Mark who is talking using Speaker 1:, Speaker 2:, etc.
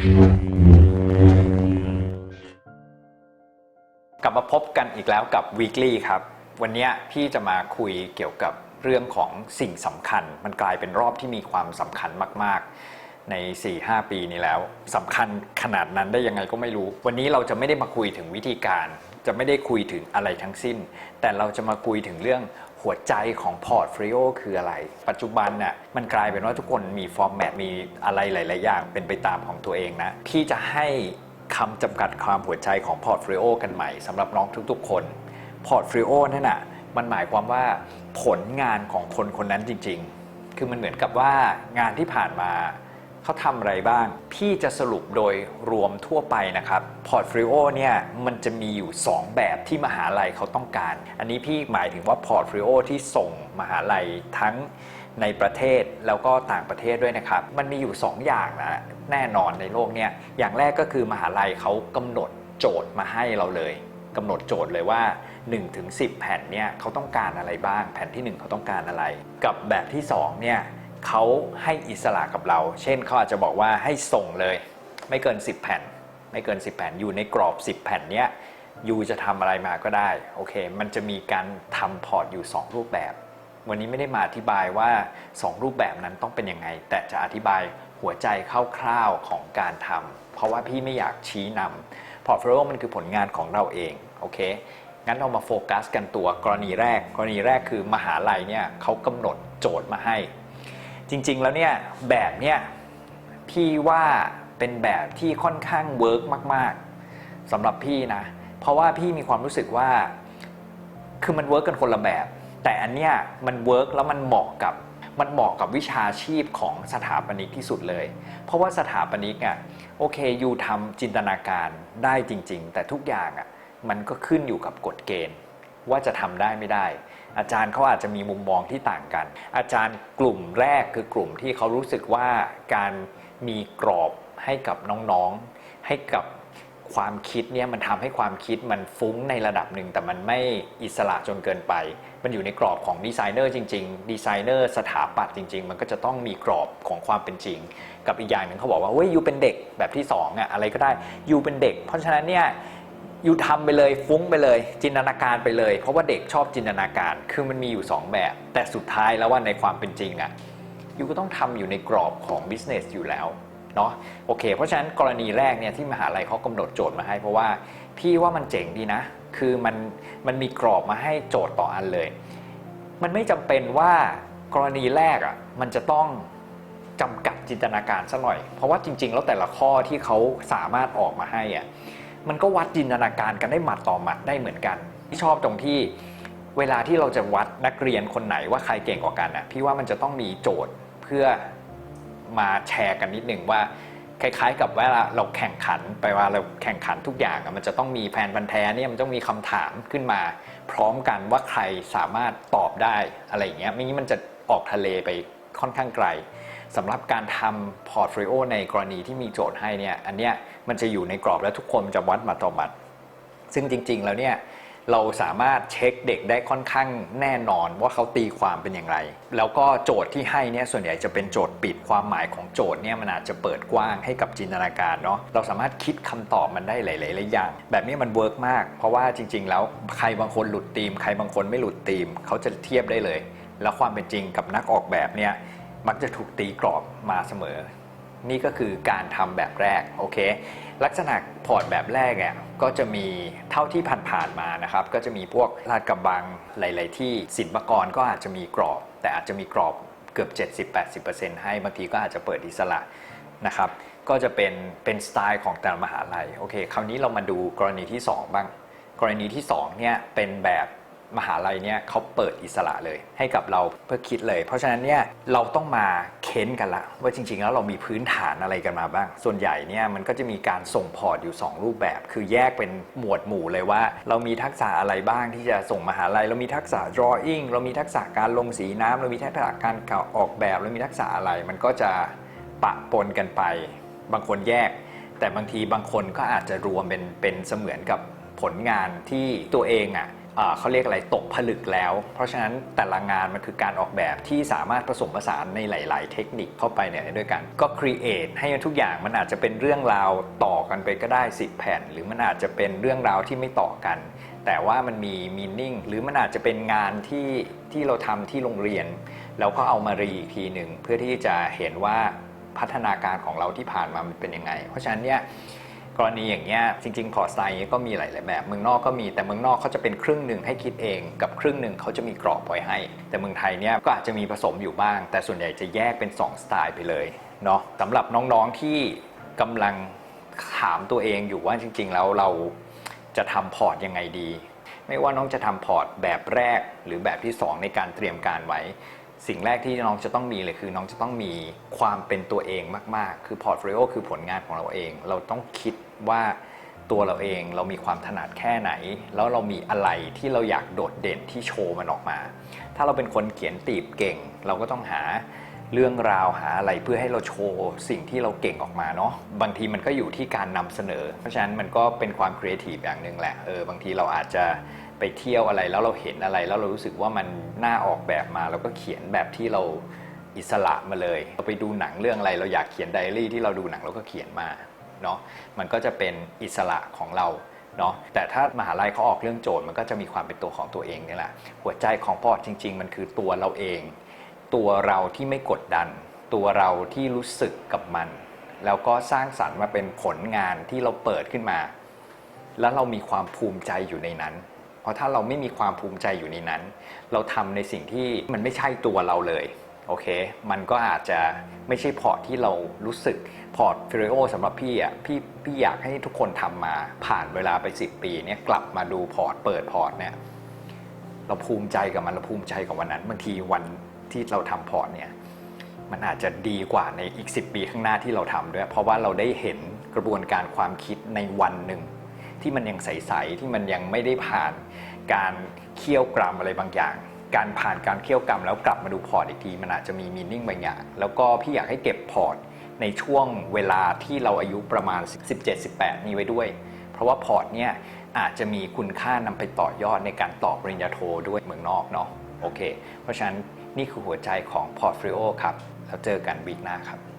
Speaker 1: กลับมาพบกันอีกแล้วกับ Weekly ครับ วันนี้พี่จะมาคุยเกี่ยวกับเรื่องของสิ่งสำคัญ มันกลายเป็นรอบที่มีความสำคัญมาก ๆ ใน 4-5 ปีนี้แล้วสำคัญขนาดนั้นได้ยังไงก็ไม่รู้ วันนี้เราจะไม่ได้มาคุยถึงวิธีการ จะไม่ได้คุยถึงอะไรทั้งสิ้น แต่เราจะมาคุยถึงเรื่อง หัวใจของพอร์ตฟลิโอคืออะไร ปัจจุบันน่ะมันกลายเป็นว่าทุกคนมีฟอร์แมตมีอะไรหลาย ๆ อย่างเป็นไปตามของตัวเองนะ พี่จะให้คำจำกัดความหัวใจของพอร์ตฟลิโอกันใหม่สำหรับน้องทุก ๆ คนพอร์ตฟลิโอนั่นน่ะมันหมายความว่าผลงานของคนคนนั้นจริง ๆ คือมันเหมือนกับว่างานที่ผ่านมา เขาทำอะไรบ้าง พี่จะสรุปโดยรวมทั่วไปนะครับพอร์ตฟลิโอเนี่ยมันจะมีอยู่ 2 แบบที่มหาลัยเขาต้องการ อันนี้พี่หมายถึงว่าพอร์ตฟลิโอที่ส่งมหาลัยทั้งในประเทศแล้วก็ต่างประเทศด้วยนะครับ มันมีอยู่ 2 อย่างนะแน่นอนในโลกเนี่ยอย่างแรกก็คือมหาลัยเขากำหนดโจทย์มาให้เราเลยกำหนดโจทย์เลยว่า 1-10 แผ่นเนี่ยเขาต้องการอะไรบ้าง แผ่นที่ 1 เขาต้องการอะไร กับแบบที่2เนี่ย เขาให้อิสระกับเรา เช่นเขาอาจจะบอกว่าให้ส่งเลย ไม่เกิน 10 แผ่น ไม่เกิน 10 แผ่นอยู่ในกรอบ 10 แผ่นเนี้ยยูจะทำอะไรมาก็ได้โอเค มันจะมีการทำพอร์ตอยู่ 2 รูปแบบ วันนี้ไม่ได้มาอธิบายว่า 2 รูปแบบนั้นต้องเป็นยังไง แต่จะอธิบายหัวใจคร่าวๆของการทำเพราะว่าพี่ไม่อยากชี้นำพอร์ตโฟลิโอมันคือผลงานของเราเองโอเคงั้นเรามาโฟกัสกันตัวกรณีแรก กรณีแรกคือมหาลัยเนี่ยเขากำหนดโจทย์มาให้ จริงๆแล้วเนี่ยแบบเนี่ยพี่ว่าเป็นแบบที่ค่อนข้างเวิร์กมาก ๆสำหรับพี่นะ เพราะว่าพี่มีความรู้สึกว่า คือมันเวิร์กกันคนละแบบ แต่อันเนี้ยมันเวิร์กแล้วมันเหมาะกับมันเหมาะกับวิชาชีพของสถาปนิกที่สุดเลย เพราะว่าสถาปนิกอะโอเคยูทำจินตนาการได้จริง ๆ แต่ทุกอย่างอะมันก็ขึ้นอยู่กับกฎเกณฑ์ ว่าจะทำได้ไม่ได้ อาจารย์เขาอาจจะมีมุมมองที่ต่างกัน อาจารย์กลุ่มแรกคือกลุ่มที่เขารู้สึกว่าการมีกรอบให้กับน้องๆ ให้กับความคิดเนี่ยมันทำให้ความคิดมันฟุ้งในระดับหนึ่ง แต่มันไม่อิสระจนเกินไป มันอยู่ในกรอบของดีไซเนอร์จริงๆ ดีไซเนอร์สถาปัตย์จริง ๆ มันก็จะต้องมีกรอบของความเป็นจริง กับอีกอย่างหนึ่งเขาบอกว่าเว้ยยูเป็นเด็กแบบที่สองอะอะไรก็ได้ยูเป็นเด็ก เพราะฉะนั้นเนี่ย อยู่ทำไปเลยฟุ้งไปเลย จินตนาการไปเลย เพราะว่าเด็กชอบจินตนาการ คือมันมีอยู่ 2 แบบ แต่สุดท้ายแล้วว่าในความเป็นจริงอะ่ะยูก็ต้องทำอยู่ในกรอบของ business อยู่แล้วเนาะโอเค เพราะฉะนั้นกรณีแรกเนี่ยที่มหาลัยเขากำหนดโจทย์มาให้ เพราะว่าพี่ว่ามันเจ๋งดีนะ คือมันมันมีกรอบมาให้โจทย์ต่ออันเลย มันไม่จำเป็นว่ากรณีแรกอะ่ะมันจะต้องจำกัดจินตนาการซะหน่อย เพราะว่าจริง ๆ แล้วแต่ละข้อที่เขาสามารถออกมาให้อะ มันก็วัดจินตนาการกันได้หมัดต่อหมัดได้เหมือนกัน ที่ชอบตรงที่เวลาที่เราจะวัดนักเรียนคนไหนว่าใครเก่งกว่ากันอะพี่ว่ามันจะต้องมีโจทย์เพื่อมาแชร์กันนิดหนึ่งว่าคล้ายๆ กับเวลาเราแข่งขันไปว่าเราแข่งขันทุกอย่างมันจะต้องมีแฟนพันธ์แท้เนี่ยมันต้องมีคำถามขึ้นมา พร้อมกันว่าใครสามารถตอบได้อะไรอย่างเงี้ยไม่งี้มันจะออกทะเลไปค่อนข้างไกล สำหรับการทำพอร์ตโฟลิโอในกรณีที่มีโจทย์ให้เนี่ยอันเนี้ยมันจะอยู่ในกรอบและทุกคนจะวัดมาต่อมัด ซึ่งจริง ๆ แล้วเนี่ยเราสามารถเช็คเด็กได้ค่อนข้างแน่นอนว่าเขาตีความเป็นอย่างไร แล้วก็โจทย์ที่ให้เนี่ยส่วนใหญ่จะเป็นโจทย์ปิดความหมายของโจทย์เนี่ยมันอาจจะเปิดกว้างให้กับจินตนาการเนาะเราสามารถคิดคำตอบมันได้หลายๆอย่าง แบบนี้มันเวิร์กมาก เพราะว่าจริง ๆ แล้วใครบางคนหลุดธีม ใครบางคนไม่หลุดธีม เขาจะเทียบได้เลย แล้วความเป็นจริงกับนักออกแบบเนี่ย มักจะถูกตีกรอบมาเสมอ นี่ก็คือการทำแบบแรกโอเคลักษณะพอร์ตแบบแรกเนี่ยก็จะมีเท่าที่ผ่านๆมานะครับ ก็จะมีพวกลาดกระบังหลาย ๆ ที่สินปกรก็อาจจะมีกรอบ แต่อาจจะมีกรอบเกือบ 70-80%ให้บางทีก็อาจจะเปิดอิสระนะครับก็จะเป็นเป็นสไตล์ของแต่ละมหาลัยโอเคคราวนี้เรามาดูกรณีที่ 2 บ้าง กรณีที่2เนี่ยเป็นแบบ มหาลัยเนี่ยเขาเปิดอิสระเลย ให้กับเราเพื่อคิดเลย เพราะฉะนั้นเนี่ยเราต้องมาเค้นกันละ ว่าจริง ๆ แล้วเรามีพื้นฐานอะไรกันมาบ้าง ส่วนใหญ่เนี่ยมันก็จะมีการส่งพอร์ตอยู่ 2 รูปแบบ คือแยกเป็นหมวดหมู่เลยว่า เรามีทักษะอะไรบ้างที่จะส่งมหาลัย เรามีทักษะ drawing เรามีทักษะการลงสีน้ำเรามีทักษะการออกแบบ เรามีทักษะอะไร มันก็จะปะปนกันไป บางคนแยก แต่บางทีบางคนก็อาจจะรวมเป็นเป็นเสมือนกับผลงานที่ตัวเองอะ่ะ เขาเรียกอะไรตกผลึกแล้ว เพราะฉะนั้นแต่ละงานมันคือการออกแบบที่สามารถผสมผสานในหลาย ๆ เทคนิคเข้าไปเนี่ยด้วยกัน ก็ create ให้ทุกอย่างมันอาจจะเป็นเรื่องราวต่อกันไปก็ได้ 10 แผ่น หรือมันอาจจะเป็นเรื่องราวที่ไม่ต่อกัน แต่ว่ามันมี meaning หรือมันอาจจะเป็นงานที่ที่เราทำที่โรงเรียน แล้วก็เอามารีอีกทีหนึ่งเพื่อที่จะเห็นว่าพัฒนาการของเราที่ผ่านมามันเป็นยังไง เพราะฉะนั้นเนี่ย กรณีอย่างเงี้ยจริงๆพอร์ตสไตล์ก็มีหลายๆแบบ เมืองนอกก็มีแต่เมืองนอกเขาจะเป็นครึ่งหนึ่งให้คิดเอง กับครึ่งหนึ่งเขาจะมีกรอบไว้ให้ แต่เมืองไทยเนี่ยก็อาจจะมีผสมอยู่บ้าง แต่ส่วนใหญ่จะแยกเป็น 2 สไตล์ไปเลยเนาะสำหรับน้องๆที่กำลังถามตัวเองอยู่ว่าจริง ๆ แล้วเราจะทำพอร์ตยังไงดี ไม่ว่าน้องจะทำพอร์ตแบบแรกหรือแบบที่ 2 ในการเตรียมการไว้ สิ่งแรกที่น้องจะต้องมีเลยคือ น้องจะต้องมีความเป็นตัวเองมาก ๆ คือพอร์ตโฟลิโอคือผลงานของเราเอง เราต้องคิดว่าตัวเราเองเรามีความถนัดแค่ไหน แล้วเรามีอะไรที่เราอยากโดดเด่นที่โชว์มันออกมา ถ้าเราเป็นคนเขียนตีบเก่ง เราก็ต้องหาเรื่องราวหาอะไรเพื่อให้เราโชว์สิ่งที่เราเก่งออกมาเนาะบางทีมันก็อยู่ที่การนำเสนอ เพราะฉะนั้นมันก็เป็นความครีเอทีฟอย่างหนึ่งแหละเออบางทีเราอาจจะ ไปเที่ยวอะไรแล้วเราเห็นอะไร แล้วเรารู้สึกว่ามันน่าออกแบบมาเราก็เขียนแบบที่เราอิสระมาเลยเราไปดูหนังเรื่องอะไรเราอยากเขียนไดอารี่ที่เราดูหนังเราก็เขียนมาเนาะมันก็จะเป็นอิสระของเราเนาะแต่ถ้ามหาลัยเขาออกเรื่องโจทย์มันก็จะมีความเป็นตัวของตัวเองนี่แหละหัวใจของพอร์ตจริง ๆ มันคือตัวเราเอง ตัวเราที่ไม่กดดัน ตัวเราที่รู้สึกกับมัน แล้วก็สร้างสรรค์มาเป็นผลงานที่เราเปิดขึ้นมา แล้วเรามีความภูมิใจอยู่ในนั้น เพราะถ้าเราไม่มีความภูมิใจอยู่ในนั้น เราทำในสิ่งที่มันไม่ใช่ตัวเราเลยโอเค มันก็อาจจะไม่ใช่พอร์ตที่เรารู้สึกพอร์ตฟิริโอสำหรับพี่อะพี่พี่อยากให้ทุกคนทำมาผ่านเวลาไป 10 ปีเนี่ยกลับมาดูพอร์ตเปิดพอร์ตเนี่ยเราภูมิใจกับมันเราภูมิใจกับวันนั้นบางทีวันที่เราทำพอร์ตเนี่ยมันอาจจะดีกว่าในอีก 10 ปีข้างหน้าที่เราทำด้วย เพราะว่าเราได้เห็นกระบวนการความคิดในวันหนึ่ง ที่มันยังใสๆที่มันยังไม่ได้ผ่านการเคี่ยวกรำอะไรบางอย่าง การผ่านการเคี่ยวกรำแล้วกลับมาดูพอร์ตอีกทีมันอาจจะมีมีนิ่งบางอย่าง แล้วก็พี่อยากให้เก็บพอร์ตในช่วงเวลาที่เราอายุประมาณ 17-18 นี้ไว้ด้วย เพราะว่าพอร์ตเนี่ยอาจจะมีคุณค่านำไปต่อยอดในการต่อปริญญาโทด้วยเมืองนอกเนาะโอเค เพราะฉะนั้นนี่คือหัวใจของพอร์ตฟิโอครับ แล้วเจอกันวีคหน้าครับ